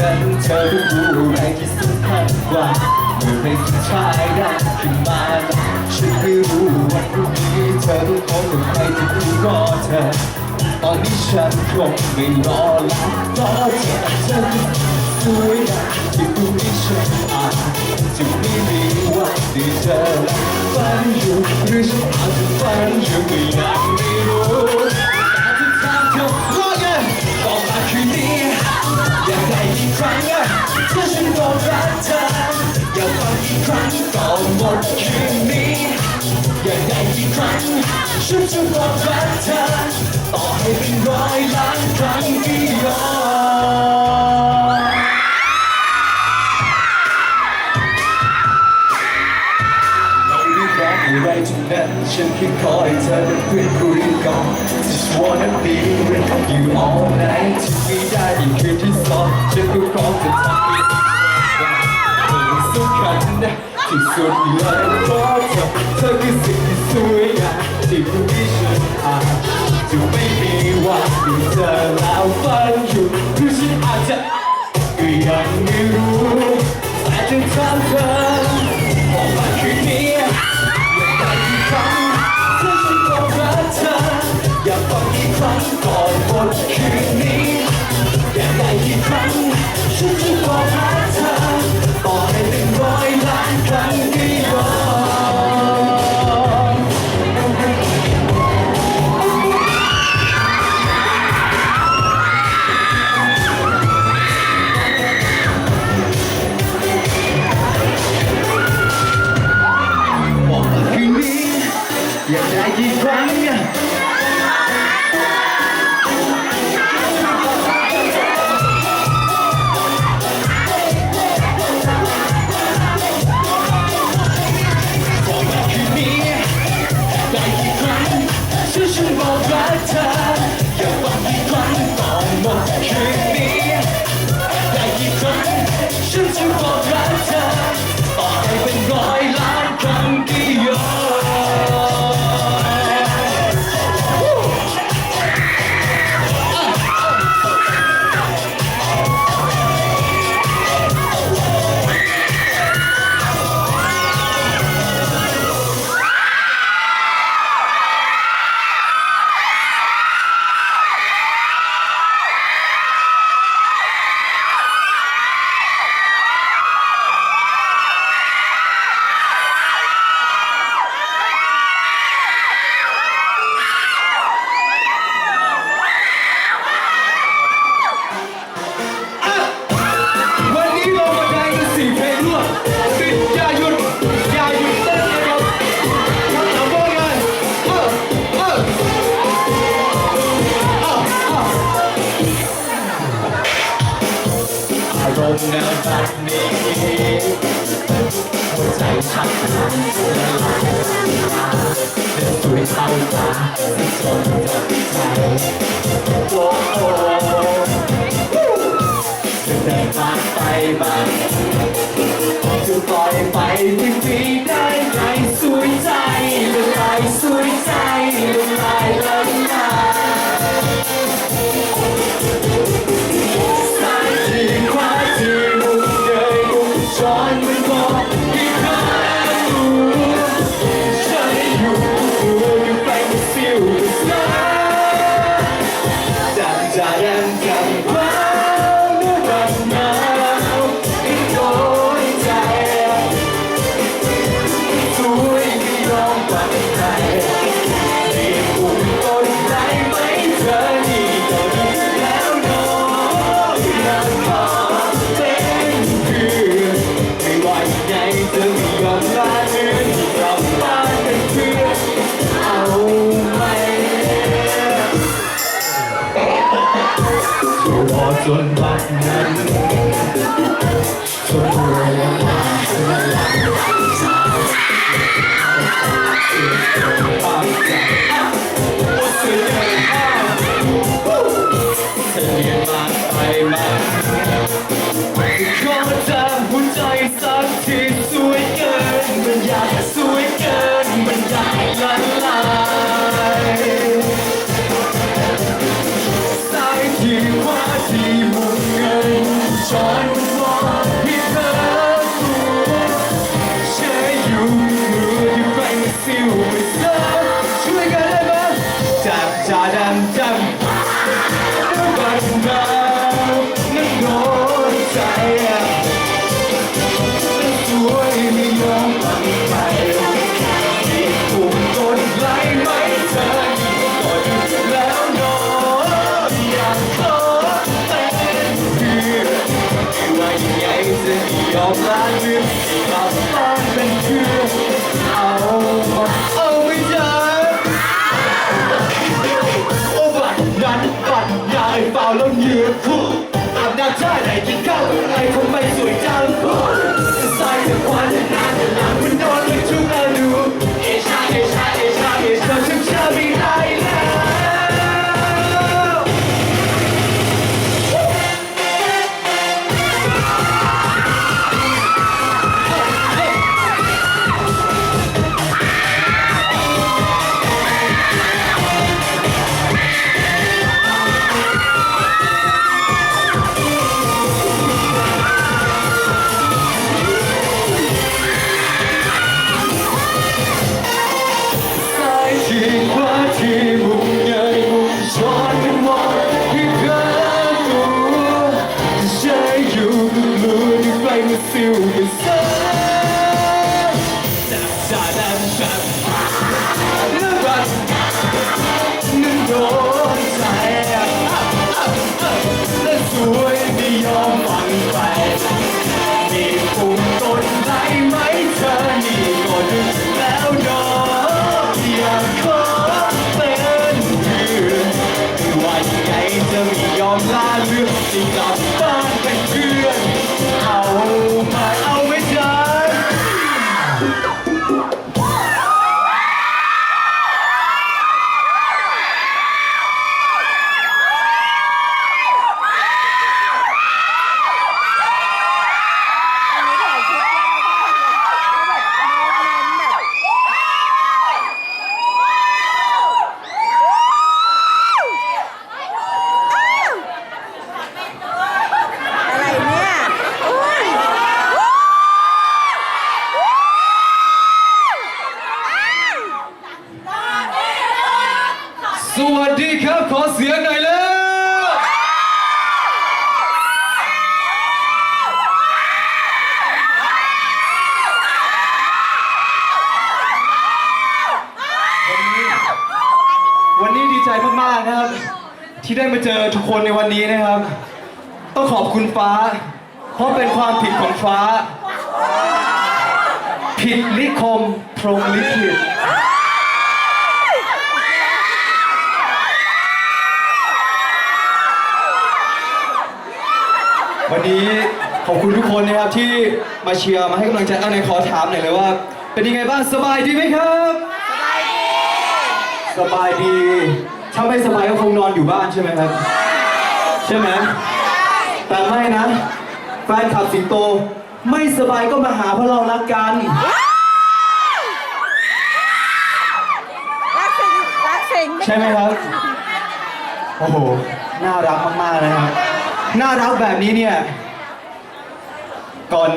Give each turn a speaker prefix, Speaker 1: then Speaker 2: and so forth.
Speaker 1: นั้นเธอรู้อะไรที่สำคัญกว่าเมื่อเป็นผู้ชายได้ขึ้นมาแล้วฉันไม่รู้ว่าพรุ่งนี้เธอต้องพบกับใครที่รู้ก็เธอ ตอนนี้ฉันคงไม่รอแล้วรอเธอฉัด้วยนะที่พรุ่งนี้ฉันอาจจะไม่มีวันที่เจอแล้วฝันอยู่หรือฉันอาจจะฝันอยู่ก็ยังไม่รู้ ฉันจะบอกรักเธอต่อให้เป็นร้อยล้านครั้งก็ยอมอะไรทุกนั้นฉันคิดคอยเธอได้พูดคุยก่อน Just wanna be with you all night ที่ไม่ได้อีกคืนที่สองฉันก็พร้อมจะทำให้เธอสุขกันนะที่สุดเลยเพราะเธอเธอคือสิ่งที่สวยงามที่ so loud, fun. shake วันนี้หัวใจฉันละลายเธอด้วยเศร้าตาที่จน Thank you. มาเรื่องที่กลับบ้านเป็นเพื่อนเอามาเอาไม่ได้โอ้บัดนั้นบัดยายเปล่าแล้วเหยื่อคู่ ที่ไฟมั วัสดีครับ ขอเสียงหน่อยเลยวันนี้ดีใจมาก ๆ นะครับ ที่ได้มาเจอทุกคนในวันนี้นะครับ ต้องขอบคุณฟ้า เพราะเป็นความผิดของฟ้า ผิดลิคมพรหมลิขิต วันนี้ขอบคุณทุกคนนะครับที่มาเชียร์มาให้กำลังใจเอาไหนขอถามหน่อยเลยว่า เป็นยังไงบ้างสบายดีไหมครับ สบายดี ถ้าไม่สบายก็คงนอนอยู่บ้านใช่ไหมครับ ใช่ไหมแต่ไม่นะ แฟนขับสิงโต ไม่สบายก็มาหาเพราะเรารักกัน
Speaker 2: รักสิงรักสิง
Speaker 1: ใช่ไหมครับ โอ้โห น่ารักมากๆนะครับ น่ารักแบบนี้เนี่ยก่อน